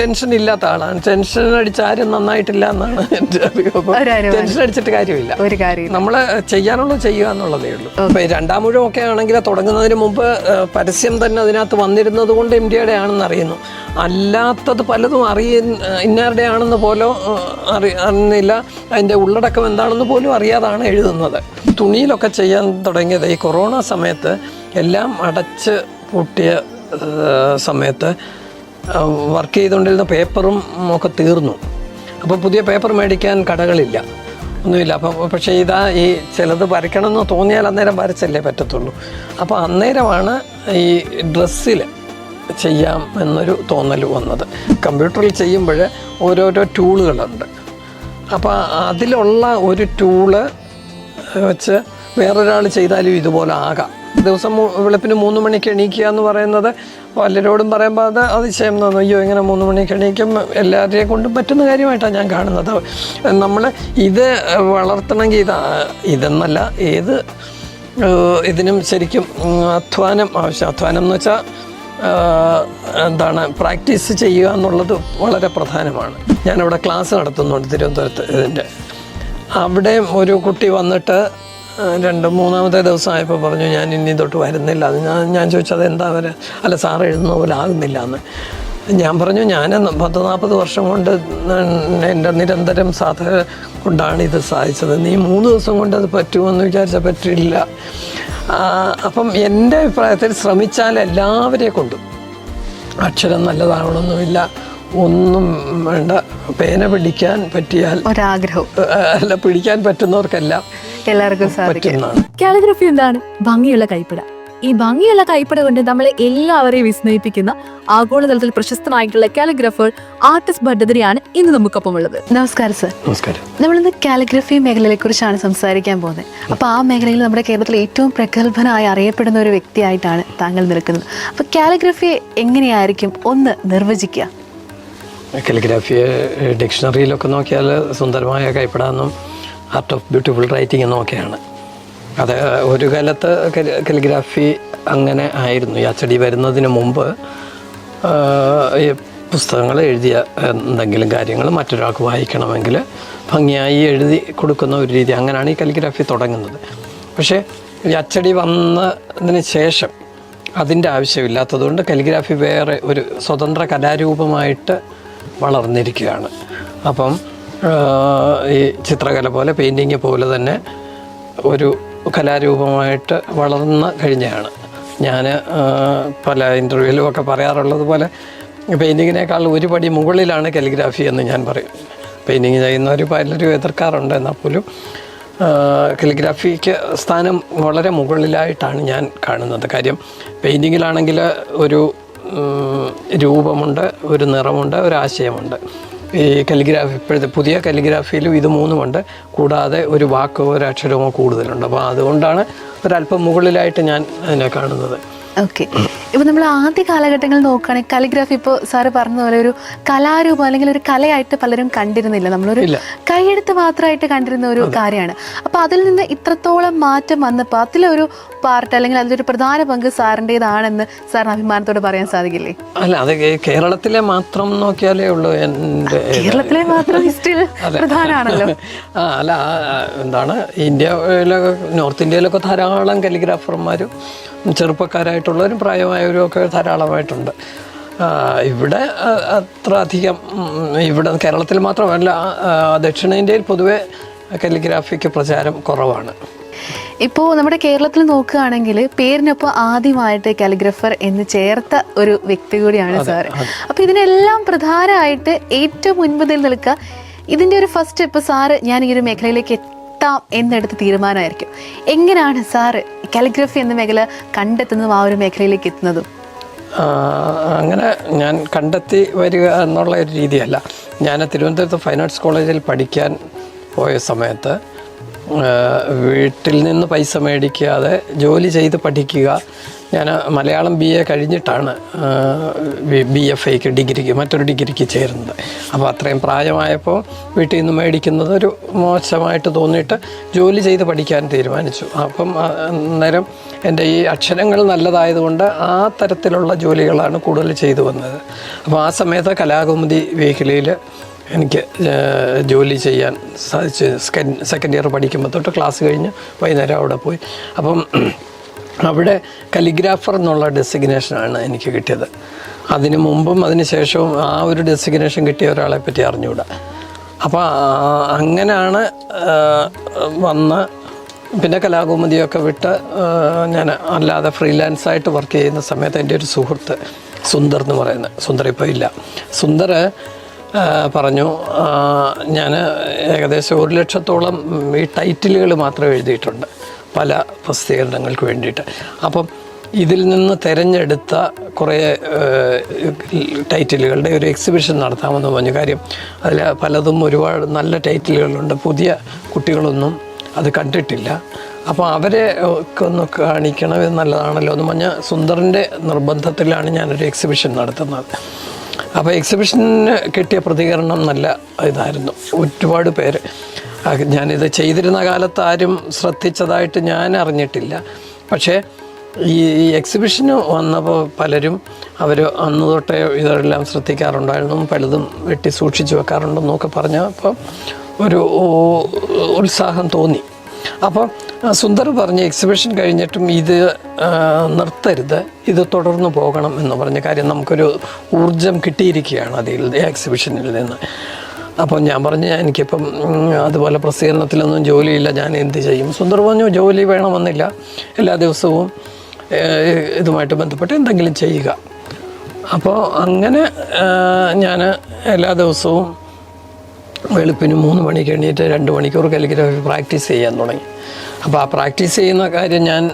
Tension ഇല്ലാത്ത ആളാണ്. Tension അടിച്ച ആരും നന്നായിട്ടില്ല എന്നാണ് എന്റെ അറിവ് ടെൻഷൻ അടിച്ചിട്ട് കാര്യമില്ല. ഒരു കാര്യം നമ്മൾ ചെയ്യാനുള്ളത് ചെയ്യുക എന്നുള്ളതേ ഉള്ളൂ. ഇപ്പൊ ഈ രണ്ടാം മുഴുവൻ ഒക്കെ ആണെങ്കിൽ തുടങ്ങുന്നതിന് മുമ്പ് പരസ്യം തന്നെ അതിനകത്ത് വന്നിരുന്നത് കൊണ്ട് ഇന്ത്യയുടെ ആണെന്ന് അറിയുന്നു. അല്ലാത്തത് പലതും അറിയ ഇന്നാരുടെ ആണെന്ന് പോലും അറി അറിയുന്നില്ല. അതിന്റെ ഉള്ളടക്കം എന്താണെന്ന് പോലും അറിയാതാണ് എഴുതുന്നത്. തുണിയിലൊക്കെ ചെയ്യാൻ തുടങ്ങിയത് ഈ കൊറോണ സമയത്ത് എല്ലാം അടച്ച് പൂട്ടിയ സമയത്ത് വർക്ക് ചെയ്തുകൊണ്ടിരുന്ന പേപ്പറും ഒക്കെ തീർന്നു. അപ്പോൾ പുതിയ പേപ്പർ മേടിക്കാൻ കടകളില്ല. ഒന്നുമില്ല. അപ്പോൾ പക്ഷേ ഇതാ ഈ ചിലത് വരയ്ക്കണമെന്ന് തോന്നിയാൽ അന്നേരം വരച്ചല്ലേ പറ്റത്തുള്ളൂ. അപ്പോൾ അന്നേരമാണ് ഈ ഡ്രസ്സിൽ ചെയ്യാം എന്നൊരു തോന്നൽ വന്നത്. കമ്പ്യൂട്ടറിൽ ചെയ്യുമ്പോൾ ഓരോരോ ടൂളുകളുണ്ട് അപ്പോൾ അതിലുള്ള ഒരു ടൂൾ വെച്ച് വേറൊരാൾ ചെയ്താലും ഇതുപോലെ ആകാം. ദിവസം വെളുപ്പിന് മൂന്ന് മണിക്ക് എണീക്കുക എന്ന് പറയുന്നത് പലരോടും പറയുമ്പോൾ അത് അതിശയം തോന്നും അയ്യോ ഇങ്ങനെ മൂന്ന് മണിക്ക് എണീക്കും എല്ലാവരെയും കൊണ്ടും പറ്റുന്ന കാര്യമായിട്ടാണ് ഞാൻ കാണുന്നത്. നമ്മൾ ഇത് വളർത്തണമെങ്കിൽ ഇതാ ഇതെന്നല്ല ഏത് ഇതിനും ശരിക്കും അധ്വാനം ആവശ്യം. അധ്വാനം എന്ന് വെച്ചാൽ എന്താണ് പ്രാക്ടീസ് ചെയ്യുക എന്നുള്ളത് വളരെ പ്രധാനമാണ്. ഞാനവിടെ ക്ലാസ് നടത്തുന്നുണ്ട് തിരുവനന്തപുരത്ത് ഇതിന്റെ അവിടെ ഒരു കുട്ടി വന്നിട്ട് രണ്ട് മൂന്നാമത്തെ ദിവസം ആയപ്പോൾ പറഞ്ഞു ഞാൻ ഇനി തൊട്ട് വരുന്നില്ല. അത് ഞാൻ ഞാൻ ചോദിച്ചത് എന്താ വരെ അല്ല സാർ എഴുതുന്ന പോലെ ആകുന്നില്ല എന്ന് ഞാൻ പറഞ്ഞു ഞാൻ പത്ത് നാൽപ്പത് വർഷം കൊണ്ട് എന്റെ നിരന്തരം സാധക കൊണ്ടാണ് ഇത് സാധിച്ചത്. നീ മൂന്ന് ദിവസം കൊണ്ട് അത് പറ്റുമെന്ന് വിചാരിച്ചാൽ പറ്റില്ല. അപ്പം എന്റെ അഭിപ്രായത്തിൽ ശ്രമിച്ചാൽ എല്ലാവരെ കൊണ്ടും അക്ഷരം നല്ലതാവണമെന്നുമില്ല ഒന്നും വേണ്ട. പേന പിടിക്കാൻ പറ്റിയാൽ ഒരാഗ്രഹം. അല്ല പിടിക്കാൻ പറ്റുന്നവർക്കെല്ലാം എല്ലാവർക്കും സാധിക്കും. കാലിഗ്രഫി എന്താണ്? ഭംഗിയുള്ള കൈപ്പിട. ഈ ഭംഗിയുള്ള കൈപ്പട കൊണ്ട് നമ്മളെ എല്ലാവരെയും വിസ്മയിപ്പിക്കുന്ന ആഗോളതലത്തിൽ പ്രശസ്തനായിട്ടുള്ള കാലിഗ്രഫർ ആർട്ടിസ്റ്റ് ഭട്ടതിരിയാണ് ഇന്ന് നമുക്കൊപ്പം ഉള്ളത് നമസ്കാരം സർ. നമസ്കാരം. നമ്മളിന്ന് കാലിഗ്രഫി മേഖലയെ കുറിച്ചാണ് സംസാരിക്കാൻ പോകുന്നത്. അപ്പോൾ ആ മേഖലയിൽ നമ്മുടെ കേരളത്തിലെ ഏറ്റവും പ്രഗത്ഭനായി അറിയപ്പെടുന്ന ഒരു വ്യക്തിയായിട്ടാണ് താങ്കൾ നിൽക്കുന്നത്. അപ്പോൾ കാലിഗ്രഫി എങ്ങനെയായിരിക്കും ഒന്ന് നിർവചിക്കുക? കാലിഗ്രാഫിയെ ഡിക്ഷണറിയിലൊക്കെ നോക്കിയാൽ സുന്ദരമായ കൈപ്പെടാന്നും ആർട്ട് ഓഫ് ബ്യൂട്ടിഫുൾ റൈറ്റിംഗ് എന്നൊക്കെയാണ്. അത് ഒരു കാലത്ത് കലിഗ്രാഫി അങ്ങനെ ആയിരുന്നു. ഈ അച്ചടി വരുന്നതിന് മുമ്പ് ഈ പുസ്തകങ്ങൾ എഴുതിയ എന്തെങ്കിലും കാര്യങ്ങൾ മറ്റൊരാൾക്ക് വായിക്കണമെങ്കിൽ ഭംഗിയായി എഴുതി കൊടുക്കുന്ന ഒരു രീതി. അങ്ങനെയാണ് ഈ കലിഗ്രാഫി തുടങ്ങുന്നത്. പക്ഷേ ഈ അച്ചടി വന്നതിന് ശേഷം അതിന്റെ ആവശ്യമില്ലാത്തതുകൊണ്ട് കലിഗ്രാഫി വേറെ ഒരു സ്വതന്ത്ര കലാരൂപമായിട്ട് വളർന്നിരിക്കുകയാണ്. അപ്പം ഈ ചിത്രകല പോലെ പെയിന്റിങ് പോലെ തന്നെ ഒരു കലാരൂപമായിട്ട് വളർന്ന് കഴിഞ്ഞാണ് ഞാൻ പല ഇന്റർവ്യൂവിലും ഒക്കെ പറയാറുള്ളത് പോലെ പെയിന്റിങ്ങിനേക്കാൾ ഒരു പടി മുകളിലാണ് കലിഗ്രാഫി എന്ന് ഞാൻ പറയും. പെയിന്റിങ് ചെയ്യുന്നവർ പലരും എതിർക്കാറുണ്ട് എന്നാൽ പോലും കലിഗ്രാഫിക്ക് സ്ഥാനം വളരെ മുകളിലായിട്ടാണ് ഞാൻ കാണുന്നത്. കാര്യം പെയിന്റിങ്ങിലാണെങ്കിൽ ഒരു രൂപമുണ്ട് ഒരു നിറമുണ്ട് ഒരു ആശയമുണ്ട്. ഈ കലിഗ്രാഫി ഇപ്പോഴത്തെ പുതിയ കലിഗ്രാഫിയിലും ഇത് മൂന്നുമുണ്ട്. കൂടാതെ ഒരു വാക്കോ ഒരു അക്ഷരമോ കൂടുതലുണ്ട്. അപ്പോൾ അതുകൊണ്ടാണ് ഒരല്പം മുകളിലായിട്ട് ഞാൻ അതിനെ കാണുന്നത്. ഓക്കെ ഇപ്പൊ നമ്മൾ ആദ്യ കാലഘട്ടങ്ങളിൽ നോക്കുകയാണെങ്കിൽ കാലിഗ്രാഫി ഇപ്പോൾ സാറ് പറഞ്ഞ പോലെ ഒരു കലാരൂപം അല്ലെങ്കിൽ ഒരു കലയായിട്ട് പലരും കണ്ടിരുന്നില്ല. നമ്മളൊരു. കൈയെടുത്ത് മാത്രമായിട്ട് കണ്ടിരുന്ന ഒരു കാര്യമാണ്. അപ്പോൾ അതിൽ നിന്ന് ഇത്രത്തോളം മാറ്റം വന്നപ്പോൾ അതിലൊരു പാർട്ട് അല്ലെങ്കിൽ അതിലൊരു പ്രധാന പങ്ക് സാറിന്റെതാണെന്ന് സാറിന് അഭിമാനത്തോടെ പറയാൻ സാധിക്കില്ലേ? അല്ല അത് കേരളത്തിലെ മാത്രം നോക്കിയാലേ ഉള്ളൂ എന്റെ കേരളത്തിലെ മാത്രം ഹിസ്റ്ററിയിൽ പ്രധാനമാണല്ലോ ആ അല്ല എന്താണ് ഇന്ത്യയിലൊക്കെ നോർത്ത് ഇന്ത്യയിലൊക്കെ ധാരാളം കലിഗ്രാഫർമാരും ചെറുപ്പക്കാരായിട്ടുള്ളവരും പ്രായമായവരും ഒക്കെ ധാരാളമായിട്ടുണ്ട്. ഇവിടെ അത്ര അധികം ഇവിടെ കേരളത്തിൽ മാത്രമല്ല ദക്ഷിണേന്ത്യയിൽ പൊതുവെ കലിഗ്രാഫിക്ക് പ്രചാരം കുറവാണ്. ഇപ്പോൾ നമ്മുടെ കേരളത്തിൽ നോക്കുകയാണെങ്കിൽ പേരിനൊപ്പം ആദ്യമായിട്ട് കാലിഗ്രഫർ എന്ന് ചേർത്ത ഒരു വ്യക്തി കൂടിയാണ് സാർ അപ്പോൾ ഇതിനെല്ലാം പ്രധാനമായിട്ട് ഏറ്റവും മുൻപതിൽ നിൽക്കുക ഇതിന്റെ ഒരു ഫസ്റ്റ് സ്റ്റെപ്പ് സാറ് ഞാൻ ഈ ഒരു മേഖലയിലേക്ക് എത്താം എന്നെടുത്ത തീരുമാനമായിരിക്കും. എങ്ങനെയാണ് സാറ് കാലിഗ്രഫി എന്ന മേഖല കണ്ടെത്തുന്നതും ആ ഒരു മേഖലയിലേക്ക് എത്തുന്നതും? അങ്ങനെ ഞാൻ കണ്ടെത്തി വരിക എന്നുള്ള ഒരു രീതിയല്ല. ഞാൻ തിരുവനന്തപുരത്ത് ഫൈൻ ആർട്സ് കോളേജിൽ പഠിക്കാൻ പോയ സമയത്ത് വീട്ടിൽ നിന്ന് പൈസ മേടിക്കാതെ ജോലി ചെയ്ത് പഠിക്കുക ഞാൻ മലയാളം ബി എ കഴിഞ്ഞിട്ടാണ് ബി എഫ് ഐക്ക് ഡിഗ്രിക്ക് മറ്റൊരു ഡിഗ്രിക്ക് ചേരുന്നത്. അപ്പോൾ അത്രയും പ്രായമായപ്പോൾ വീട്ടിൽ നിന്ന് മേടിക്കുന്നത് ഒരു മോശമായിട്ട് തോന്നിയിട്ട് ജോലി ചെയ്ത് പഠിക്കാൻ തീരുമാനിച്ചു. അപ്പം അന്നേരം എന്റെ ഈ അക്ഷരങ്ങൾ നല്ലതായതുകൊണ്ട് ആ തരത്തിലുള്ള ജോലികളാണ് കൂടുതൽ ചെയ്തു വന്നത്. അപ്പോൾ ആ സമയത്ത് കലാകൗമുദി വീക്കിലിയിൽ എനിക്ക് ജോലി ചെയ്യാൻ സാധിച്ചു സെക്കൻഡ് ഇയർ പഠിക്കുമ്പോൾ തൊട്ട് ക്ലാസ് കഴിഞ്ഞ് വൈകുന്നേരം അവിടെ പോയി. അപ്പം അവിടെ കലിഗ്രാഫർ എന്നുള്ള ഡെസിഗ്നേഷനാണ് എനിക്ക് കിട്ടിയത്. അതിന് മുമ്പും അതിന് ശേഷവും ആ ഒരു ഡെസിഗ്നേഷൻ കിട്ടിയ ഒരാളെ പറ്റി അറിഞ്ഞുകൂടാ. അപ്പോൾ അങ്ങനെയാണ് വന്ന് പിന്നെ കലാകൗമുദിയൊക്കെ വിട്ട് ഞാൻ അല്ലാതെ ഫ്രീലാൻസായിട്ട് വർക്ക് ചെയ്യുന്ന സമയത്ത് എന്റെ ഒരു സുഹൃത്ത് സുന്ദർ എന്ന് പറയുന്നത് സുന്ദർ ഇപ്പോൾ ഇല്ല. സുന്ദർ പറഞ്ഞു ഞാൻ ഏകദേശം ഒരു ലക്ഷത്തോളം ഈ ടൈറ്റിലുകൾ മാത്രം എഴുതിയിട്ടുണ്ട്. പല പ്രസിദ്ധീകരണങ്ങൾക്ക് വേണ്ടിയിട്ട്. അപ്പം ഇതിൽ നിന്ന് തിരഞ്ഞെടുത്ത കുറേ ടൈറ്റിലുകളുടെ ഒരു എക്സിബിഷൻ നടത്താമെന്ന് പറഞ്ഞു. കാര്യം അതിൽ പലതും ഒരുപാട് നല്ല ടൈറ്റിലുകളുണ്ട്. പുതിയ കുട്ടികളൊന്നും അത് കണ്ടിട്ടില്ല. അപ്പോൾ അവരെ ഒന്ന് കാണിക്കണത് നല്ലതാണല്ലോ എന്ന് പറഞ്ഞാൽ സുന്ദറിന്റെ നിർബന്ധത്തിലാണ് ഞാനൊരു എക്സിബിഷൻ നടത്തുന്നത്. അപ്പോൾ എക്സിബിഷന് കിട്ടിയ പ്രതികരണം നല്ല ഇതായിരുന്നു. ഒരുപാട് പേര് ഞാനിത് ചെയ്തിരുന്ന കാലത്ത് ആരും ശ്രദ്ധിച്ചതായിട്ട് ഞാൻ അറിഞ്ഞിട്ടില്ല. പക്ഷേ ഈ എക്സിബിഷന് വന്നപ്പോൾ പലരും അവർ അന്ന് തൊട്ടേ ഇതെല്ലാം ശ്രദ്ധിക്കാറുണ്ടായിരുന്നു. പലതും വെട്ടി സൂക്ഷിച്ചു വെക്കാറുണ്ടെന്നൊക്കെ പറഞ്ഞപ്പോൾ ഒരു ഉത്സാഹം തോന്നി. അപ്പോൾ സുന്ദർ പറഞ്ഞ് എക്സിബിഷൻ കഴിഞ്ഞിട്ടും ഇത് നിർത്തരുത്. ഇത് തുടർന്ന് പോകണം എന്ന് പറഞ്ഞ കാര്യം നമുക്കൊരു ഊർജം കിട്ടിയിരിക്കുകയാണ് അതിൽ എക്സിബിഷനിൽ നിന്ന്. അപ്പോൾ ഞാൻ പറഞ്ഞു എനിക്കിപ്പം അതുപോലെ പ്രസിദ്ധീകരണത്തിലൊന്നും ജോലിയില്ല ഞാൻ എന്ത് ചെയ്യും? സുന്ദർ പറഞ്ഞു ജോലി വേണമെന്നില്ല. എല്ലാ ദിവസവും ഇതുമായിട്ട് ബന്ധപ്പെട്ട് എന്തെങ്കിലും ചെയ്യുക. അപ്പോൾ അങ്ങനെ ഞാൻ എല്ലാ ദിവസവും വെളുപ്പിന് മൂന്ന് മണിക്ക് എണീറ്റ് രണ്ട് മണിക്കൂർ കാലിഗ്രാഫി പ്രാക്ടീസ് ചെയ്യാൻ തുടങ്ങി. അപ്പോൾ ആ പ്രാക്ടീസ് ചെയ്യുന്ന കാര്യം ഞാൻ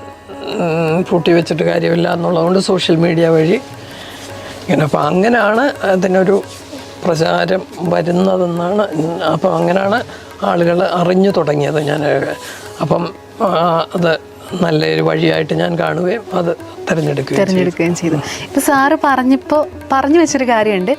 പൂട്ടി വെച്ചിട്ട് കാര്യമില്ല എന്നുള്ളതുകൊണ്ട് സോഷ്യൽ മീഡിയ വഴി. ഇങ്ങനെ അപ്പോൾ അങ്ങനെയാണ് അതിനൊരു പ്രചാരം വരുന്നതെന്നാണ് അപ്പം അങ്ങനെയാണ് ആളുകൾ അറിഞ്ഞു തുടങ്ങിയത് ഞാൻ. അപ്പം അത് നല്ലൊരു വഴിയായിട്ട് ഞാൻ കാണുകയും അത് തിരഞ്ഞെടുക്കുകയും. തിരഞ്ഞെടുക്കുകയും ചെയ്തു. ഇപ്പം സാറ് പറഞ്ഞപ്പോൾ പറഞ്ഞു വെച്ചൊരു കാര്യമുണ്ട്.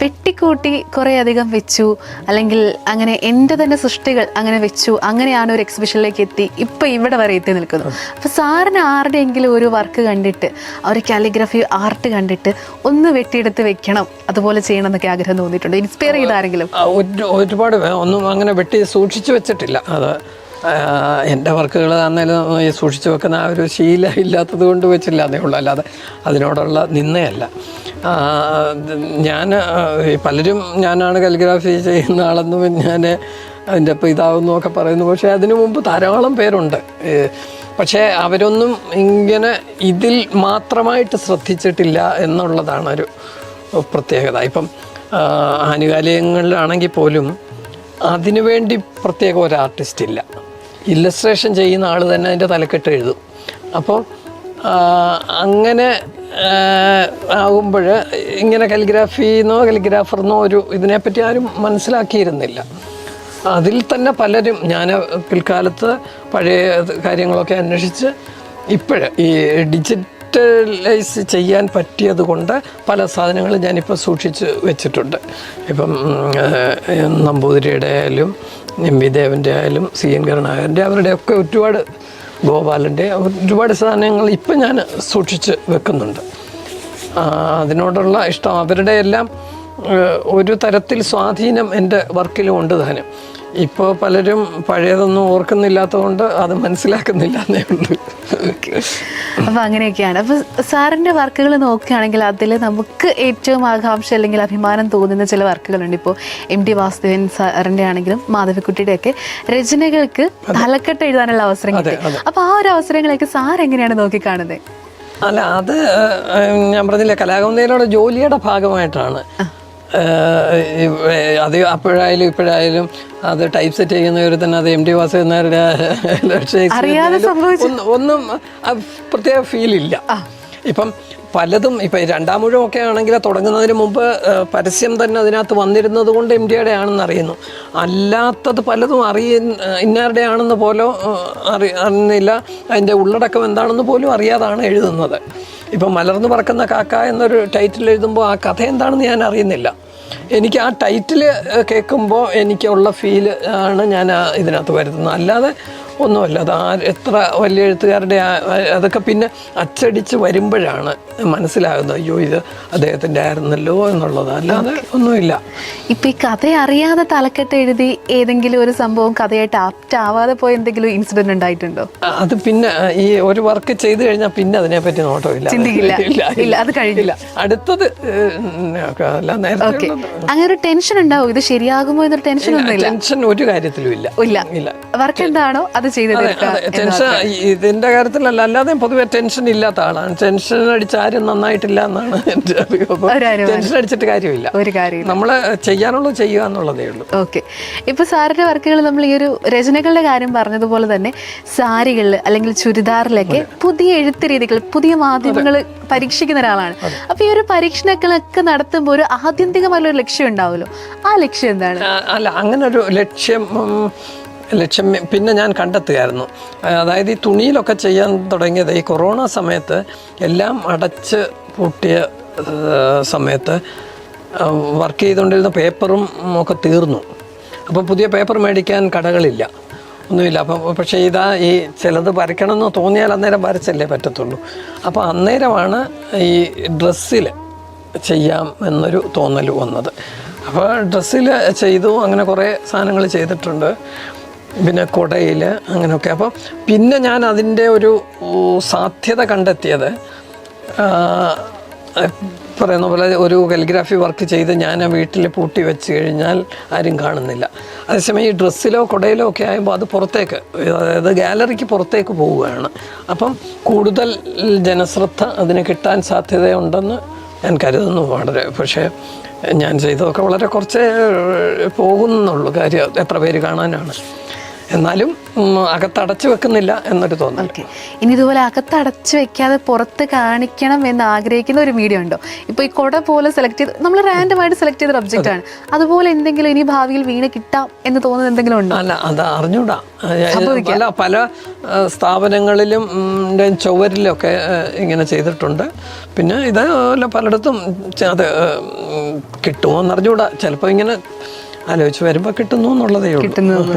വെട്ടിക്കൂട്ടി കുറേ അധികം വെച്ചു. അല്ലെങ്കിൽ അങ്ങനെ എന്റെ തന്നെ സൃഷ്ടികൾ അങ്ങനെ വെച്ചു. അങ്ങനെയാണ് ഒരു എക്സിബിഷനിലേക്ക് എത്തി. ഇപ്പൊ ഇവിടെ വരെ എത്തി നിൽക്കുന്നു അപ്പോൾ സാറിന് ആരുടെയെങ്കിലും ഒരു വർക്ക് കണ്ടിട്ട് ഒരു കാലിഗ്രഫി ആർട്ട് കണ്ടിട്ട് ഒന്ന് വെട്ടിയെടുത്ത് വെക്കണം. അതുപോലെ ചെയ്യണം എന്നൊക്കെ ആഗ്രഹം തോന്നിയിട്ടുണ്ട്. ഇൻസ്പയർ ചെയ്ത ആരെങ്കിലും? ഒരു ഒരുപാട് ഒന്നും അങ്ങനെ വെട്ടി സൂക്ഷിച്ചു വെച്ചിട്ടില്ല. അത് എന്റെ വർക്കുകൾ അന്നേരം സൂക്ഷിച്ചു വെക്കുന്ന ആ ഒരു ശീലം ഇല്ലാത്തത് കൊണ്ട് വെച്ചില്ല. എന്നേ ഉള്ളൂ. അല്ലാതെ അതിനോടുള്ള നിന്നയല്ല ഞാൻ പലരും ഞാനാണ് കലിഗ്രാഫി ചെയ്യുന്ന ആളെന്നും ഞാൻ അതിന്റെ പിതാവെന്നും ഒക്കെ പറയുന്നു. പക്ഷേ അതിനു മുമ്പ് ധാരാളം പേരുണ്ട്. പക്ഷേ അവരൊന്നും ഇങ്ങനെ ഇതിൽ മാത്രമായിട്ട് ശ്രദ്ധിച്ചിട്ടില്ല എന്നുള്ളതാണ് ഒരു പ്രത്യേകത. ഇപ്പം ആനുകാലികങ്ങളിലാണെങ്കിൽ പോലും അതിനുവേണ്ടി പ്രത്യേക ഒരു ആർട്ടിസ്റ്റ് ഇല്ല ഇല്ലസ്ട്രേഷൻ ചെയ്യുന്ന ആൾ തന്നെ അതിന്റെ തലക്കെട്ട് എഴുതും. അപ്പോൾ അങ്ങനെ ആകുമ്പോൾ ഇങ്ങനെ കലിഗ്രാഫിന്നോ കലിഗ്രാഫർന്നോ ഒരു ഇതിനെപ്പറ്റി ആരും മനസ്സിലാക്കിയിരുന്നില്ല. അതിൽ തന്നെ പലരും ഞാൻ പിൽക്കാലത്ത് പഴയ കാര്യങ്ങളൊക്കെ അന്വേഷിച്ച് ഇപ്പോഴ് ഈ ഡിജിറ്റലൈസ് ചെയ്യാൻ പറ്റിയത് കൊണ്ട് പല സാധനങ്ങളും ഞാനിപ്പോൾ സൂക്ഷിച്ച് വെച്ചിട്ടുണ്ട്. ഇപ്പം നമ്പൂതിരിയുടെ ആയാലും എം വി ദേവന്റെ ആയാലും സി എൻ കരുണാകരന്റെ അവരുടെയൊക്കെ ഒരുപാട് ഗോപാലന്റെ ഒരുപാട് സാധനങ്ങൾ ഇപ്പം ഞാൻ സൂക്ഷിച്ച് വെക്കുന്നുണ്ട്. അതിനോടുള്ള ഇഷ്ടം അവരുടെ എല്ലാം ഒരു തരത്തിൽ സ്വാധീനം എന്റെ വർക്കിലും ഉണ്ട് താനും ഇപ്പോൾ പലരും പഴയതൊന്നും ഓർക്കുന്നില്ലാത്തതുകൊണ്ട് അത് മനസ്സിലാക്കുന്നില്ല എന്നേ ഉള്ളൂ. അങ്ങനെയൊക്കെയാണ്. അപ്പൊ സാറിന്റെ വർക്കുകൾ നോക്കുകയാണെങ്കിൽ അതിൽ നമുക്ക് ഏറ്റവും ആകാംക്ഷ അല്ലെങ്കിൽ അഭിമാനം തോന്നുന്ന ചില വർക്കുകളുണ്ട്. ഇപ്പോൾ എം ടി വാസുദേവൻ സാറിന്റെ ആണെങ്കിലും മാധവിക്കുട്ടിയുടെ ഒക്കെ രചനകൾക്ക് തലക്കെട്ട് എഴുതാനുള്ള അവസരം കിട്ടി. അപ്പൊ ആ ഒരു അവസരങ്ങളൊക്കെ സാർ എങ്ങനെയാണ് നോക്കിക്കാണുന്നത്? അല്ല അത് ഞാൻ പറഞ്ഞില്ല കലാകൗന്ദയിലൂടെ ജോലിയുടെ ഭാഗമായിട്ടാണ്. അത് അപ്പോഴായാലും ഇപ്പോഴായാലും അത് ടൈപ്പ് സെറ്റ് ചെയ്യുന്നവർ തന്നെ അത് എം ടി വാസുദേവനാരുടെ ഒന്നും പ്രത്യേക ഫീലില്ല ഇപ്പം പലതും ഇപ്പം രണ്ടാം മുഴുവൊക്കെ ആണെങ്കിൽ തുടങ്ങുന്നതിന് മുമ്പ് പരസ്യം തന്നെ അതിനകത്ത് വന്നിരുന്നത് കൊണ്ട് എം ഡിയുടെ ആണെന്ന് അറിയുന്നു. അല്ലാത്തത് പലതും അറിയ ഇന്നാരുടെ ആണെന്ന് പോലും അറി അറിയുന്നില്ല. അതിന്റെ ഉള്ളടക്കം എന്താണെന്ന് പോലും അറിയാതാണ് എഴുതുന്നത്. ഇപ്പം മലർന്നു പറക്കുന്ന കാക്ക എന്നൊരു ടൈറ്റിൽ എഴുതുമ്പോൾ ആ കഥ എന്താണെന്ന് ഞാൻ അറിയുന്നില്ല. എനിക്ക് ആ ടൈറ്റിൽ കേൾക്കുമ്പോൾ എനിക്കുള്ള ഫീൽ ആണ് ഞാൻ ഇതിനകത്ത് വരുത്തുന്നത്. അല്ലാതെ ഒന്നുമല്ല അത് ആ എത്ര വലിയ എഴുത്തുകാരുടെ അതൊക്കെ പിന്നെ അച്ചടിച്ച് വരുമ്പോഴാണ് മനസ്സിലാകുന്നത് അയ്യോ ഇത് അദ്ദേഹത്തിന്റെ ആയിരുന്നല്ലോ എന്നുള്ളത്. അല്ലാതെ ഒന്നുമില്ല. ഇപ്പം ഈ കഥ അറിയാതെ തലക്കെട്ട് എഴുതി ഏതെങ്കിലും ഒരു സംഭവം കഥയായിട്ട് ആപ്റ്റ് ആവാതെ പോയ എന്തെങ്കിലും ഇൻസിഡന്റ് ഉണ്ടായിട്ടുണ്ടോ? അത് പിന്നെ ഈ ഒരു വർക്ക് ചെയ്തു കഴിഞ്ഞാൽ പിന്നെ അതിനെപ്പറ്റി നോട്ടമില്ല. ചിന്തിക്കില്ല. ഇല്ല, അത് കഴിഞ്ഞില്ല അടുത്തത്. അങ്ങനെ ഒരു ടെൻഷൻ ഉണ്ടാവും? ഇത് ശരിയാകുമോ എന്നൊരു ടെൻഷൻ ഒന്നും ഇല്ല ടെൻഷൻ ഒരു കാര്യത്തിലും ഇല്ല. ഇല്ല. വർക്ക് എന്താണോ അത് ചെയ്ത് ടെൻഷൻ ഇതിന്റെ കാര്യത്തിലല്ല അല്ലാതെ പൊതുവെ ടെൻഷൻ ഇല്ലാത്ത ആളാണ്. ടെൻഷൻ അടിച്ച ആരും നന്നായിട്ടില്ല എന്നാണ് എന്റെ അറിവ്. ടെൻഷൻ അടിച്ചിട്ട് കാര്യമില്ല. ഒരു കാര്യം നമ്മൾ ചെയ്യാനുള്ളത് ചെയ്യുക എന്നുള്ളതേ ഉള്ളൂ. ഓക്കെ. ഇപ്പൊ സാറിന്റെ വർക്കുകൾ നമ്മൾ ഈ ഒരു രചനകളുടെ കാര്യം പറഞ്ഞതുപോലെ തന്നെ സാരികളിൽ അല്ലെങ്കിൽ ചുരിദാറിലൊക്കെ പുതിയ എഴുത്ത് രീതികൾ പുതിയ മാധ്യമങ്ങൾ പരീക്ഷിക്കുന്ന ഒരാളാണ്. അപ്പൊ ഈ ഒരു പരീക്ഷണങ്ങളൊക്കെ നടത്തുമ്പോൾ ഒരു ആത്യന്തികമായ ഒരു ലക്ഷ്യം ഉണ്ടാവുമല്ലോ? ആ ലക്ഷ്യം എന്താണ്? അല്ല അങ്ങനെ ഒരു ലക്ഷ്യം ലക്ഷ്യം. പിന്നെ ഞാൻ കണ്ടെത്തുകയായിരുന്നു. അതായത് ഈ തുണിയിലൊക്കെ ചെയ്യാൻ തുടങ്ങിയത് ഈ കൊറോണ സമയത്ത് എല്ലാം അടച്ച് പൂട്ടിയ സമയത്ത് വർക്ക് ചെയ്തുകൊണ്ടിരുന്ന പേപ്പറും ഒക്കെ തീർന്നു. അപ്പോൾ പുതിയ പേപ്പർ മേടിക്കാൻ കടകളില്ല. ഒന്നുമില്ല. അപ്പം പക്ഷേ ഇതാ ഈ ചിലത് വരയ്ക്കണമെന്ന് തോന്നിയാൽ അന്നേരം വരച്ചല്ലേ പറ്റത്തുള്ളൂ. അപ്പോൾ അന്നേരമാണ് ഈ ഡ്രസ്സിൽ ചെയ്യാം എന്നൊരു തോന്നൽ വന്നത്. അപ്പോൾ ഡ്രസ്സിൽ ചെയ്തു അങ്ങനെ കുറേ സാധനങ്ങൾ ചെയ്തിട്ടുണ്ട്. പിന്നെ കുടയിൽ അങ്ങനെയൊക്കെ. അപ്പോൾ പിന്നെ ഞാൻ അതിന്റെ ഒരു സാധ്യത കണ്ടെത്തിയത് പറയുന്ന പോലെ ഒരു കലിഗ്രാഫി വർക്ക് ചെയ്ത് ഞാൻ വീട്ടിൽ പൂട്ടി വെച്ച് കഴിഞ്ഞാൽ ആരും കാണുന്നില്ല. അതേസമയം ഈ ഡ്രസ്സിലോ കുടയിലോ ഒക്കെ ആകുമ്പോൾ അത് പുറത്തേക്ക് അതായത് ഗാലറിക്ക് പുറത്തേക്ക് പോവുകയാണ്. അപ്പം കൂടുതൽ ജനശ്രദ്ധ അതിന് കിട്ടാൻ സാധ്യതയുണ്ടെന്ന് ഞാൻ കരുതുന്നു വളരെ. പക്ഷേ ഞാൻ ചെയ്തതൊക്കെ വളരെ കുറച്ച് പോകുന്നുള്ളൂ കാര്യം. എത്ര പേര് കാണാനാണ്. എന്നാലും അകത്തടച്ചു വെക്കുന്നില്ല എന്നൊരു തോന്നൽ. ഇനി ഇതുപോലെ അകത്തടച്ചു വെക്കാതെ പുറത്ത് കാണിക്കണം എന്ന് ആഗ്രഹിക്കുന്ന ഒരു വീഡിയോ ഉണ്ടോ? ഇപ്പൊ ഈ കൊട പോലെ സെലക്ട് ചെയ്ത് നമ്മൾ റാൻഡം ആയിട്ട് സെലക്ട് ചെയ്ത ഒബ്ജക്റ്റ് ആണ്. അതുപോലെ എന്തെങ്കിലും ഇനി ഭാവിയിൽ വീണ് കിട്ടാം എന്ന് തോന്നുന്നത് എന്തെങ്കിലും ഉണ്ടോ? അല്ല അത് അറിഞ്ഞൂടാ. പല പല സ്ഥാപനങ്ങളിലും ചുവരിലൊക്കെ ഇങ്ങനെ ചെയ്തിട്ടുണ്ട്. പിന്നെ ഇത് പോലെ പലയിടത്തും അത് കിട്ടുമോ എന്നറിഞ്ഞൂടാ. ചിലപ്പോൾ ഇങ്ങനെ ആലോചിച്ച് വരുമ്പോൾ കിട്ടുന്നു എന്നുള്ളതേ ഉള്ളൂ. കിട്ടുന്നത്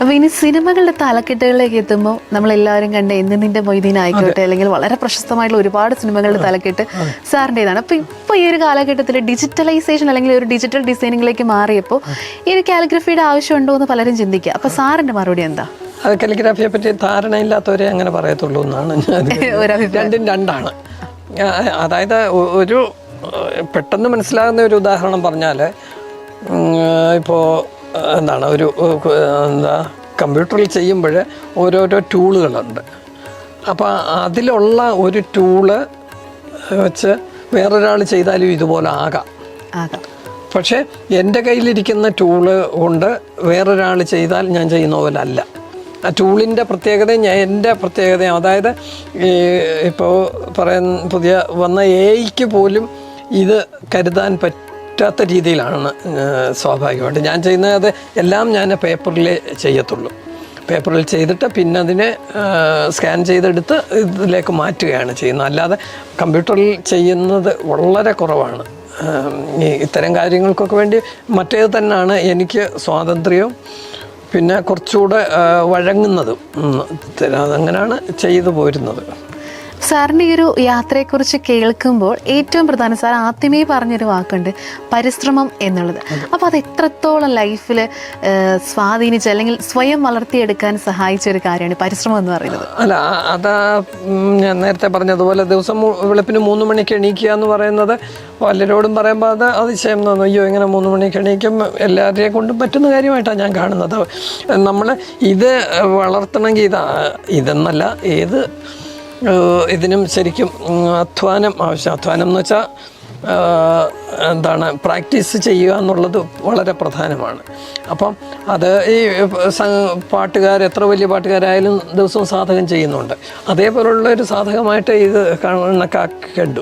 അപ്പൊ ഇനി സിനിമകളുടെ തലക്കെട്ടുകളിലേക്ക് എത്തുമ്പോൾ നമ്മൾ എല്ലാവരും കണ്ട എന്ന് നിന്റെ മൊയ്തീൻ ആയിക്കോട്ടെ അല്ലെങ്കിൽ വളരെ പ്രശസ്തമായിട്ടുള്ള ഒരുപാട് സിനിമകളുടെ തലക്കെട്ട് സാറിന്റെതാണ് അപ്പൊ ഇപ്പൊ ഈ ഒരു കാലഘട്ടത്തിൽ ഡിജിറ്റലൈസേഷൻ അല്ലെങ്കിൽ ഒരു ഡിജിറ്റൽ ഡിസൈനിങ്ങിലേക്ക് മാറിയപ്പോൾ ഈ ഒരു കാലിഗ്രഫിയുടെ ആവശ്യമുണ്ടോ എന്ന് പലരും ചിന്തിക്കുക. അപ്പൊ സാറിന്റെ മറുപടി എന്താ? അത് കലിഗ്രാഫിയെ പറ്റി ധാരണയില്ലാത്തവരെ അങ്ങനെ പറയത്തുള്ളൂ എന്നാണ് ഞാൻ രണ്ടും രണ്ടാണ്. അതായത് ഒരു പെട്ടെന്ന് മനസ്സിലാകുന്ന ഒരു ഉദാഹരണം പറഞ്ഞാൽ ഇപ്പോൾ എന്താണ് ഒരു എന്താ കമ്പ്യൂട്ടറിൽ ചെയ്യുമ്പോൾ ഓരോരോ ടൂളുകളുണ്ട് അപ്പോൾ അതിലുള്ള ഒരു ടൂൾ വെച്ച് വേറൊരാൾ ചെയ്താലും ഇതുപോലെ ആകാം. പക്ഷേ എന്റെ കയ്യിലിരിക്കുന്ന ടൂൾ കൊണ്ട് വേറൊരാൾ ചെയ്താൽ ഞാൻ ചെയ്യുന്ന പോലെ അല്ല. ആ ടൂളിന്റെ പ്രത്യേകതയും ഞാൻ എന്റെ പ്രത്യേകതയും അതായത് ഈ ഇപ്പോൾ പറയുന്ന പുതിയ വന്ന എയ്ക്ക് പോലും ഇത് കരുതാൻ പറ്റാത്ത രീതിയിലാണ് സ്വാഭാവികമായിട്ട് ഞാൻ ചെയ്യുന്നത്. എല്ലാം ഞാൻ പേപ്പറിൽ ചെയ്യത്തുള്ളൂ. പേപ്പറിൽ ചെയ്തിട്ട് പിന്നെ അതിനെ സ്കാൻ ചെയ്തെടുത്ത് ഇതിലേക്ക് മാറ്റുകയാണ് ചെയ്യുന്നത്. അല്ലാതെ കമ്പ്യൂട്ടറിൽ ചെയ്യുന്നത് വളരെ കുറവാണ്. ഈ ഇത്തരം കാര്യങ്ങൾക്കൊക്കെ വേണ്ടി മറ്റേത് തന്നെയാണ് എനിക്ക് സ്വാതന്ത്ര്യവും പിന്നെ കുറച്ചുകൂടെ വഴങ്ങുന്നതും. അങ്ങനെയാണ് ചെയ്തു പോരുന്നത്. സാറിന്റെ ഈ ഒരു യാത്രയെക്കുറിച്ച് കേൾക്കുമ്പോൾ ഏറ്റവും പ്രധാനം സാർ ആദ്യമേ പറഞ്ഞൊരു വാക്കുണ്ട് പരിശ്രമം എന്നുള്ളത്. അപ്പോൾ അത് എത്രത്തോളം ലൈഫിൽ സ്വാധീനിച്ച് അല്ലെങ്കിൽ സ്വയം വളർത്തിയെടുക്കാൻ സഹായിച്ച ഒരു കാര്യമാണ് പരിശ്രമം എന്ന് പറയുന്നത്? അല്ല അത് ഞാൻ നേരത്തെ പറഞ്ഞതുപോലെ ദിവസം വെളുപ്പിന് മൂന്ന് മണിക്ക് എണീക്കുക എന്ന് പറയുന്നത് പലരോടും പറയുമ്പോൾ അത് അതിശയം തോന്നും. അയ്യോ ഇങ്ങനെ മൂന്ന് മണിക്ക് എണീക്കും? എല്ലാവരെയും കൊണ്ടും പറ്റുന്ന കാര്യമായിട്ടാണ് ഞാൻ കാണുന്നത്. നമ്മൾ ഇത് വളർത്തണമെങ്കിൽ ഇതാ ഇതെന്നല്ല ഏത് ഇതിനും ശരിക്കും അധ്വാനം ആവശ്യം. അധ്വാനം എന്ന് വെച്ചാൽ എന്താണ് പ്രാക്ടീസ് ചെയ്യുക എന്നുള്ളത് വളരെ പ്രധാനമാണ്. അപ്പം അത് ഈ പാട്ടുകാർ എത്ര വലിയ പാട്ടുകാരായാലും ദിവസവും സാധകം ചെയ്യുന്നുണ്ട്. അതേപോലുള്ള ഒരു സാധകമായിട്ട് ഇത് കണക്കാക്കണ്ടു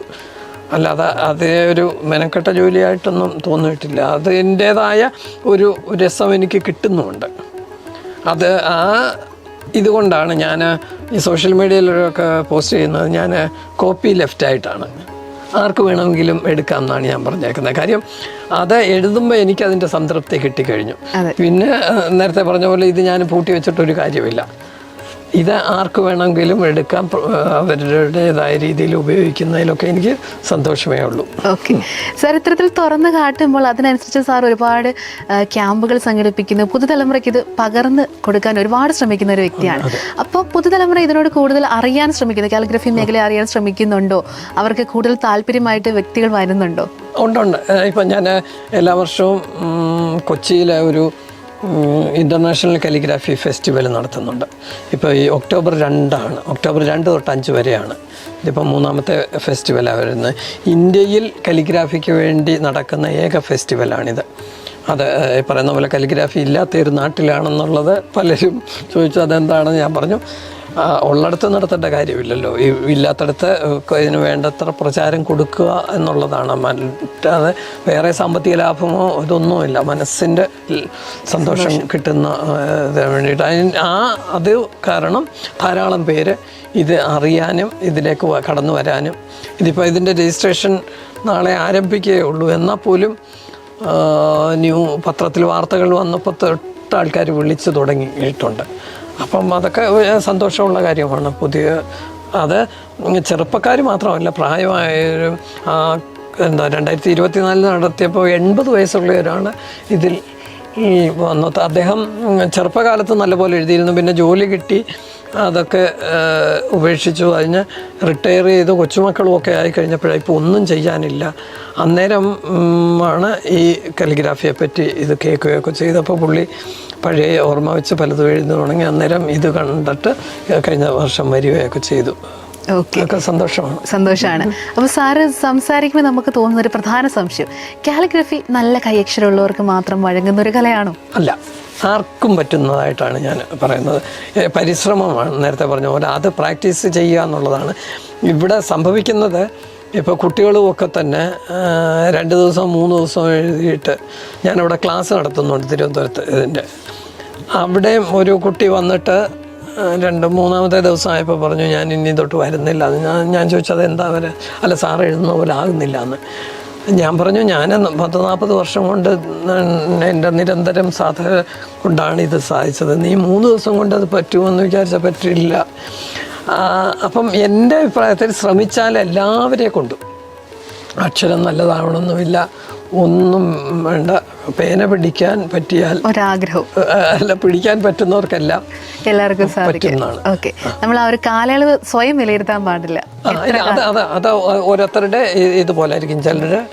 അല്ലാതെ അത് ഒരു മെനക്കെട്ട ജോലിയായിട്ടൊന്നും തോന്നിയിട്ടില്ല. അതിന്റേതായ ഒരു രസം എനിക്ക് കിട്ടുന്നുമുണ്ട് അത് ആ ഇതുകൊണ്ടാണ് ഞാൻ ഈ സോഷ്യൽ മീഡിയയിലൊക്കെ പോസ്റ്റ് ചെയ്യുന്നത്. ഞാൻ കോപ്പി ലെഫ്റ്റ് ആയിട്ടാണ്. ആർക്ക് വേണമെങ്കിലും എടുക്കാം എന്നാണ് ഞാൻ പറഞ്ഞേക്കുന്നത്. കാര്യം അത് എഴുതുമ്പോൾ എനിക്ക് അതിന്റെ സംതൃപ്തി കിട്ടിക്കഴിഞ്ഞു. പിന്നെ നേരത്തെ പറഞ്ഞ പോലെ ഇത് ഞാൻ പൂട്ടി വെച്ചിട്ടൊരു കാര്യമില്ല. ഇത് ആർക്ക് വേണമെങ്കിലും എടുക്കാം. അവരുടേതായ രീതിയിൽ ഉപയോഗിക്കുന്നതിലൊക്കെ എനിക്ക് സന്തോഷമേ ഉള്ളൂ. ഓക്കെ. സാർ ഇത്തരത്തിൽ തുറന്ന് കാട്ടുമ്പോൾ അതിനനുസരിച്ച് സാർ ഒരുപാട് ക്യാമ്പുകൾ സംഘടിപ്പിക്കുന്നു. പുതുതലമുറയ്ക്ക് ഇത് പകർന്ന് കൊടുക്കാൻ ഒരുപാട് ശ്രമിക്കുന്ന ഒരു വ്യക്തിയാണ്. അപ്പോൾ പുതുതലമുറ ഇതിനോട് കൂടുതൽ അറിയാൻ ശ്രമിക്കുന്നു. കാലിഗ്രഫി മേഖല അറിയാൻ ശ്രമിക്കുന്നുണ്ടോ? അവർക്ക് കൂടുതൽ താല്പര്യമായിട്ട് വ്യക്തികൾ വരുന്നുണ്ടോ? ഉണ്ടുണ്ട് ഉണ്ട്. ഇപ്പം ഞാൻ എല്ലാ വർഷവും കൊച്ചിയിലെ ഒരു ഇന്റർനാഷണൽ കാലിഗ്രാഫി ഫെസ്റ്റിവൽ നടത്തുന്നുണ്ട്. ഇപ്പോൾ ഈ ഒക്ടോബർ രണ്ടാണ്. ഒക്ടോബർ രണ്ട് തൊട്ട് അഞ്ച് വരെയാണ്. ഇതിപ്പോൾ മൂന്നാമത്തെ ഫെസ്റ്റിവലാണ് വരുന്നത്. ഇന്ത്യയിൽ കലിഗ്രാഫിക്ക് വേണ്ടി നടക്കുന്ന ഏക ഫെസ്റ്റിവലാണിത് അത് പറയുന്ന പോലെ കലിഗ്രാഫി ഇല്ലാത്ത ഒരു നാട്ടിലാണെന്നുള്ളത് പലരും ചോദിച്ചു അതെന്താണെന്ന് ഞാൻ പറഞ്ഞു. ഉള്ളിടത്ത് നടത്തേണ്ട കാര്യമില്ലല്ലോ. ഈ ഇല്ലാത്തടത്ത് ഇതിന് വേണ്ടത്ര പ്രചാരം കൊടുക്കുക എന്നുള്ളതാണ്. മറ്റാതെ വേറെ സാമ്പത്തിക ലാഭമോ ഇതൊന്നുമില്ല. മനസ്സിന്റെ സന്തോഷം കിട്ടുന്ന ഇതിന് വേണ്ടിയിട്ട്. അതിന് ആ അത് കാരണം ധാരാളം പേര് ഇത് അറിയാനും ഇതിലേക്ക് കടന്നു വരാനും. ഇതിപ്പോൾ ഇതിന്റെ രജിസ്ട്രേഷൻ നാളെ ആരംഭിക്കുകയേ ഉള്ളൂ. എന്നാൽ പോലും ന്യൂ പത്രത്തിൽ വാർത്തകൾ വന്നപ്പോൾ തൊട്ട് ആൾക്കാർ വിളിച്ചു തുടങ്ങിയിട്ടുണ്ട്. അപ്പം അതൊക്കെ സന്തോഷമുള്ള കാര്യമാണ്. പുതിയ അത് ചെറുപ്പക്കാർ മാത്രമല്ല പ്രായമായവരും എന്താ രണ്ടായിരത്തി ഇരുപത്തിനാലിൽ നടത്തിയപ്പോൾ എൺപത് വയസ്സുള്ളവരാണ് ഇതിൽ ഈ വന്നത്. അദ്ദേഹം ചെറുപ്പകാലത്ത് നല്ലപോലെ എഴുതിയിരുന്നു. പിന്നെ ജോലി കിട്ടി അതൊക്കെ ഉപേക്ഷിച്ചു. അതിന് റിട്ടയർ ചെയ്ത് കൊച്ചുമക്കളും ഒക്കെ ആയിക്കഴിഞ്ഞപ്പോഴാണ് ഇപ്പോൾ ഒന്നും ചെയ്യാനില്ല. അന്നേരം ആണ് ഈ കലിഗ്രാഫിയെ പറ്റി ഇത് കേൾക്കുകയൊക്കെ ചെയ്തപ്പോൾ പുള്ളി പഴയ ഓർമ്മ വെച്ച് പലതും എഴുതി തുടങ്ങി അന്നേരം ഇത് കണ്ടിട്ട് കഴിഞ്ഞ വർഷം വരികയൊക്കെ ചെയ്തു. സന്തോഷമാണ്. സന്തോഷമാണ്. അപ്പോൾ സാറ് സംസാരിക്കുമ്പോൾ നമുക്ക് തോന്നുന്ന ഒരു പ്രധാന സംശയം. കാലിഗ്രഫി നല്ല കൈയക്ഷരമുള്ളവർക്ക് മാത്രം വഴങ്ങുന്ന ഒരു കലയാണോ? അല്ല. ആർക്കും പറ്റുന്നതായിട്ടാണ് ഞാൻ പറയുന്നത്. പരിശ്രമമാണ്. നേരത്തെ പറഞ്ഞ പോലെ അത് പ്രാക്ടീസ് ചെയ്യുക എന്നുള്ളതാണ്. ഇവിടെ സംഭവിക്കുന്നത് ഇപ്പോൾ കുട്ടികളും ഒക്കെ തന്നെ രണ്ട് ദിവസം മൂന്ന് ദിവസം എഴുതിയിട്ട് ഞാനിവിടെ ക്ലാസ് നടത്തുന്നുണ്ട് തിരുവനന്തപുരത്ത് ഇതിന്റെ അവിടെ ഒരു കുട്ടി വന്നിട്ട് രണ്ട് മൂന്നാമത്തെ ദിവസമായപ്പോൾ പറഞ്ഞു ഞാൻ ഇനി തൊട്ട് വരുന്നില്ല. ഞാൻ ഞാൻ ചോദിച്ചത് എന്താ വരെ അല്ല സാർ എഴുതുന്ന പോലെ ആകുന്നില്ല എന്ന്. ഞാൻ പറഞ്ഞു ഞാൻ പത്ത് നാൽപ്പത് വർഷം കൊണ്ട് എന്റെ നിരന്തരം സാധന കൊണ്ടാണ് ഇത് സാധിച്ചത്. നീ മൂന്ന് ദിവസം കൊണ്ട് അത് പറ്റുമെന്ന് വിചാരിച്ചാൽ പറ്റില്ല. അപ്പം എന്റെ അഭിപ്രായത്തിൽ ശ്രമിച്ചാൽ എല്ലാവരെ കൊണ്ടും. അക്ഷരം നല്ലതാവണമെന്നുമില്ല. ഒന്നും വേണ്ട. പേന പിടിക്കാൻ പറ്റിയാൽ ഒരാഗ്രഹം അല്ല പിടിക്കാൻ പറ്റുന്നവർക്കെല്ലാം എല്ലാവർക്കും സാധിക്കുന്നതാണ്. ഓക്കെ. നമ്മൾ ആ ഒരു കാലയളവ് സ്വയം വിലയിരുത്താൻ പാടില്ല. അത് അത് അത് ഓരോരുത്തരുടെ ഇതുപോലെ ആയിരിക്കും. ചിലർ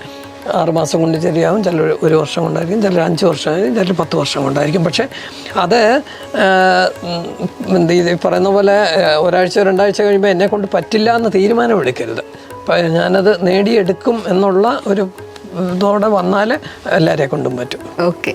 ആറുമാസം കൊണ്ട് ചെറിയാവും ചിലർ ഒരു വർഷം കൊണ്ടായിരിക്കും ചിലർ അഞ്ച് വർഷമായിരിക്കും ചിലർ പത്ത് വർഷം കൊണ്ടായിരിക്കും. പക്ഷേ അത് ഇത് പറയുന്ന പോലെ ഒരാഴ്ച രണ്ടാഴ്ച കഴിയുമ്പോൾ എന്നെ കൊണ്ട് പറ്റില്ല എന്ന് തീരുമാനമെടുക്കരുത്. ഞാനത് നേടിയെടുക്കും എന്നുള്ള ഒരു ഇതോടെ വന്നാൽ എല്ലാവരെ കൊണ്ടും പറ്റും. ഓക്കെ.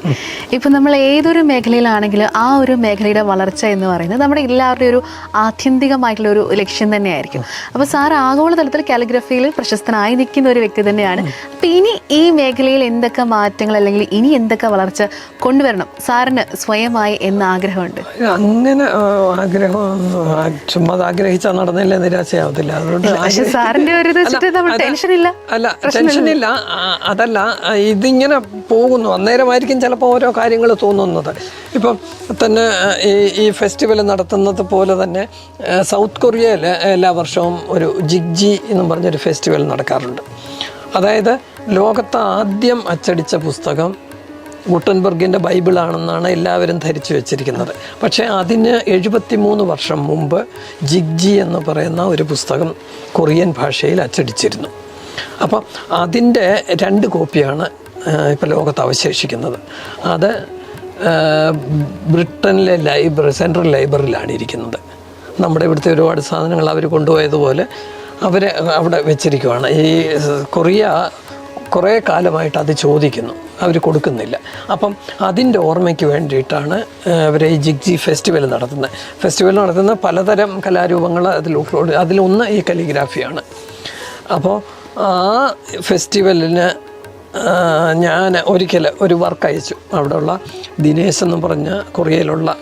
ഇപ്പം നമ്മൾ ഏതൊരു മേഖലയിലാണെങ്കിലും ആ ഒരു മേഖലയുടെ വളർച്ച എന്ന് പറയുന്നത് നമ്മുടെ എല്ലാവരുടെയും ഒരു ആത്യന്തികമായിട്ടുള്ള ഒരു ലക്ഷ്യം തന്നെയായിരിക്കും. അപ്പോൾ സാർ ആഗോളതലത്തിൽ കാലിഗ്രഫിയിൽ പ്രശസ്തനായി നിൽക്കുന്ന ഒരു വ്യക്തി തന്നെയാണ്. അപ്പം ഇനി ഈ മേഖലയിൽ എന്തൊക്കെ മാറ്റങ്ങൾ അല്ലെങ്കിൽ ഇനി എന്തൊക്കെ വളർച്ച കൊണ്ടുവരണം? സാറിന് സ്വയമായി എന്ന ആഗ്രഹമുണ്ട്. അങ്ങനെ ആഗ്രഹം ചുമ്മാ ആഗ്രഹിച്ചാൽ നടന്നില്ല നിരാശയാവത്തില്ല. അതുകൊണ്ട് സാറിന്റെ ഒരു ടെൻഷൻ ഇല്ല. അല്ല, ടെൻഷൻ ഇല്ല. അതല്ല ഇതിങ്ങനെ പോകുന്നു. അന്നേരമായിരിക്കും ചിലപ്പോൾ ഓരോ കാര്യങ്ങൾ തോന്നുന്നത്. ഇപ്പം തന്നെ ഈ ഈ ഫെസ്റ്റിവൽ നടത്തുന്നത് പോലെ തന്നെ സൗത്ത് കൊറിയയിൽ എല്ലാ വർഷവും ഒരു ജിഗ്ജി എന്നും പറഞ്ഞൊരു ഫെസ്റ്റിവൽ നടക്കാറുണ്ട്. അതായത് ലോകത്ത് ആദ്യം അച്ചടിച്ച പുസ്തകം ഗുട്ടൻബർഗിന്റെ ബൈബിളാണെന്നാണ് എല്ലാവരും ധരിച്ചു വെച്ചിരിക്കുന്നത്. പക്ഷേ അതിന് എഴുപത്തി മൂന്ന് വർഷം മുമ്പ് ജിഗ്ജി എന്ന് പറയുന്ന ഒരു പുസ്തകം കൊറിയൻ ഭാഷയിൽ അച്ചടിച്ചിരുന്നു. അപ്പം അതിന്റെ രണ്ട് കോപ്പിയാണ് ഇപ്പോൾ ലോകത്ത് അവശേഷിക്കുന്നത്. അത് ബ്രിട്ടനിലെ ലൈബ്രറി സെൻട്രൽ ലൈബ്രറിയിലാണ് ഇരിക്കുന്നത്. നമ്മുടെ ഇവിടുത്തെ ഒരുപാട് സാധനങ്ങൾ അവർ കൊണ്ടുപോയതുപോലെ അവർ അവിടെ വെച്ചിരിക്കുവാണ്. ഈ കൊറിയ കുറേ കാലമായിട്ട് അത് ചോദിക്കുന്നു. അവർ കൊടുക്കുന്നില്ല. അപ്പം അതിന്റെ ഓർമ്മയ്ക്ക് വേണ്ടിയിട്ടാണ് അവർ ഈ ജിഗ്ജി ഫെസ്റ്റിവൽ നടത്തുന്നത്. ഫെസ്റ്റിവൽ നടത്തുന്ന പലതരം കലാരൂപങ്ങൾ അതിൽ ഉൾക്കൊള്ളി അതിലൊന്ന് ഈ കലിഗ്രാഫിയാണ്. അപ്പോൾ ആ ഫെസ്റ്റിവലിന് ഞാൻ ഒരിക്കൽ ഒരു വർക്ക് അയച്ചു. അവിടെയുള്ള ദിനേശ് എന്ന് പറഞ്ഞ കൊറിയയിലുള്ള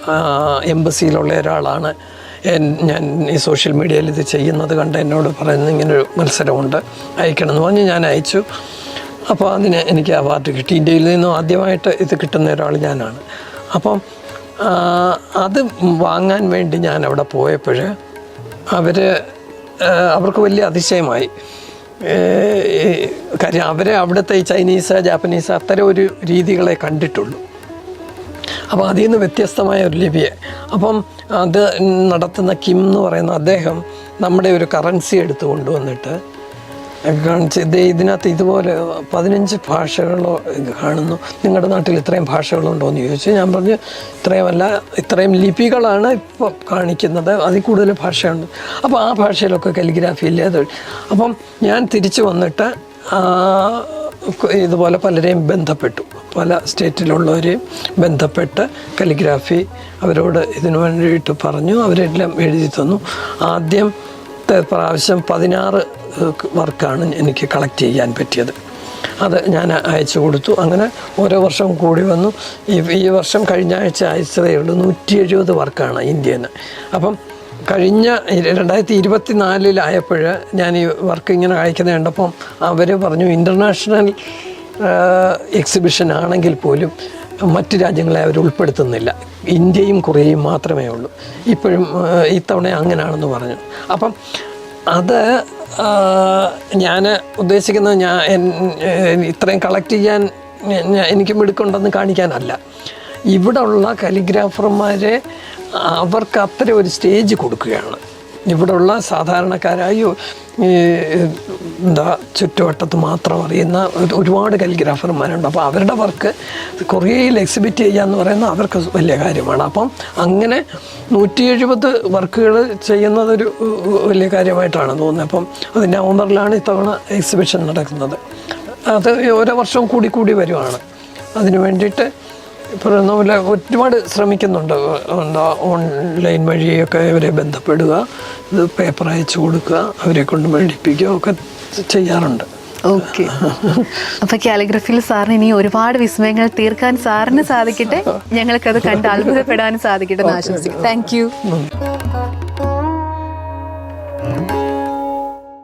എംബസിയിലുള്ള ഒരാളാണ്. ഞാൻ ഈ സോഷ്യൽ മീഡിയയിൽ ഇത് ചെയ്യുന്നത് കണ്ട് എന്നോട് പറയുന്നത് ഇങ്ങനൊരു മത്സരമുണ്ട് അയക്കണം എന്ന് പറഞ്ഞ് ഞാൻ അയച്ചു. അപ്പോൾ അതിന് എനിക്ക് അവാർഡ് കിട്ടി. ഇന്ത്യയിൽ നിന്നും ആദ്യമായിട്ട് ഇത് കിട്ടുന്ന ഒരാൾ ഞാനാണ്. അപ്പം അത് വാങ്ങാൻ വേണ്ടി ഞാൻ അവിടെ പോയപ്പോൾ അവർ അവർക്ക് വലിയ അതിശയമായി. കാര്യം അവരെ അവിടുത്തെ ചൈനീസ് ജാപ്പനീസ് അത്തരം ഒരു രീതികളെ കണ്ടിട്ടുള്ളൂ. അപ്പോൾ അതിൽ നിന്ന് വ്യത്യസ്തമായ ഒരു ലിപിയെ. അപ്പം അത് നടത്തുന്ന കിം എന്ന് പറയുന്ന അദ്ദേഹം നമ്മുടെ ഒരു കറൻസി എടുത്തു കൊണ്ടുവന്നിട്ട് കാണിച്ച് ഇത് ഇതിനകത്ത് ഇതുപോലെ പതിനഞ്ച് ഭാഷകളോ കാണുന്നു. നിങ്ങളുടെ നാട്ടിൽ ഇത്രയും ഭാഷകളുണ്ടോ എന്ന് ചോദിച്ചു ഞാൻ പറഞ്ഞു ഇത്രയുമല്ല ഇത്രയും ലിപികളാണ് ഇപ്പോൾ കാണിക്കുന്നത്. അതിൽ കൂടുതൽ ഭാഷയുണ്ട്. അപ്പോൾ ആ ഭാഷയിലൊക്കെ കലിഗ്രാഫി ഇല്ലേ? അത് അപ്പം ഞാൻ തിരിച്ചു വന്നിട്ട് ഇതുപോലെ പലരെയും ബന്ധപ്പെട്ടു. പല സ്റ്റേറ്റിലുള്ളവരെയും ബന്ധപ്പെട്ട് കലിഗ്രാഫി അവരോട് ഇതിനു വേണ്ടിയിട്ട് പറഞ്ഞു അവരെല്ലാം എഴുതി തന്നു. ആദ്യം പ്രാവശ്യം പതിനാറ് വർക്കാണ് എനിക്ക് കളക്ട് ചെയ്യാൻ പറ്റിയത്. അത് ഞാൻ അയച്ചു കൊടുത്തു. അങ്ങനെ ഓരോ വർഷം കൂടി വന്നു. ഈ വർഷം കഴിഞ്ഞ ആഴ്ച അയച്ചതേ ഉള്ളൂ. നൂറ്റി എഴുപത് വർക്കാണ് ഇന്ത്യന് അപ്പം കഴിഞ്ഞ രണ്ടായിരത്തി ഇരുപത്തി നാലിലായപ്പോൾ ഞാൻ ഈ വർക്ക് ഇങ്ങനെ അയക്കുന്നത് കണ്ടപ്പം അവർ പറഞ്ഞു ഇന്റർനാഷണൽ എക്സിബിഷൻ ആണെങ്കിൽ പോലും മറ്റ് രാജ്യങ്ങളെ അവർ ഉൾപ്പെടുത്തുന്നില്ല. ഇന്ത്യയും കൊറിയയും മാത്രമേ ഉള്ളൂ. ഇപ്പോഴും ഇത്തവണ അങ്ങനെയാണെന്ന് പറഞ്ഞു. അപ്പം അത് ഞാൻ ഉദ്ദേശിക്കുന്നത് ഞാൻ ഇത്രയും കളക്ട് ചെയ്യാൻ എനിക്ക് മിടുക്കുണ്ടെന്ന് കാണിക്കാനല്ല. ഇവിടെ ഉള്ള കലിഗ്രാഫർമാരെ അവർക്ക് അത്ര ഒരു സ്റ്റേജ് കൊടുക്കുകയാണ്. സാധാരണക്കാരായോ ഈ എന്താ ചുറ്റുവട്ടത്ത് മാത്രം അറിയുന്ന ഒരു- ഒരുപാട് കലിഗ്രാഫർമാരുണ്ട്. അപ്പോൾ അവരുടെ വർക്ക് കൊറിയയിൽ എക്സിബിറ്റ് ചെയ്യുക എന്ന് പറയുന്നത് അവർക്ക് വലിയ കാര്യമാണ്. അപ്പം അങ്ങനെ നൂറ്റി എഴുപത് വർക്കുകൾ ചെയ്യുന്നതൊരു വലിയ കാര്യമായിട്ടാണ് തോന്നുന്നത്. അപ്പം അത് നവംബറിലാണ് ഇത്തവണ എക്സിബിഷൻ നടക്കുന്നത്. അത് ഓരോ വർഷവും കൂടി കൂടി വരുവാണ്. അതിന് വേണ്ടിയിട്ട് പറയുന്ന പോലെ ഒരുപാട് ശ്രമിക്കുന്നുണ്ട് എന്താ ഓൺലൈൻ വഴിയൊക്കെ ഇവരെ ബന്ധപ്പെടുക ഇത് പേപ്പർ അയച്ചു കൊടുക്കുക അവരെ കൊണ്ട് മേടിപ്പിക്കുക ഒക്കെ ചെയ്യാറുണ്ട്. ഓക്കെ അപ്പൊ കാലിഗ്രഫിയിൽ സാറിന് ഇനി ഒരുപാട് വിസ്മയങ്ങൾ തീർക്കാൻ സാറിന് സാധിക്കട്ടെ. ഞങ്ങൾക്കത് കണ്ട് അത്ഭുതപ്പെടാനും സാധിക്കട്ടെ എന്ന് ആശംസിക്കുന്നു. Thank you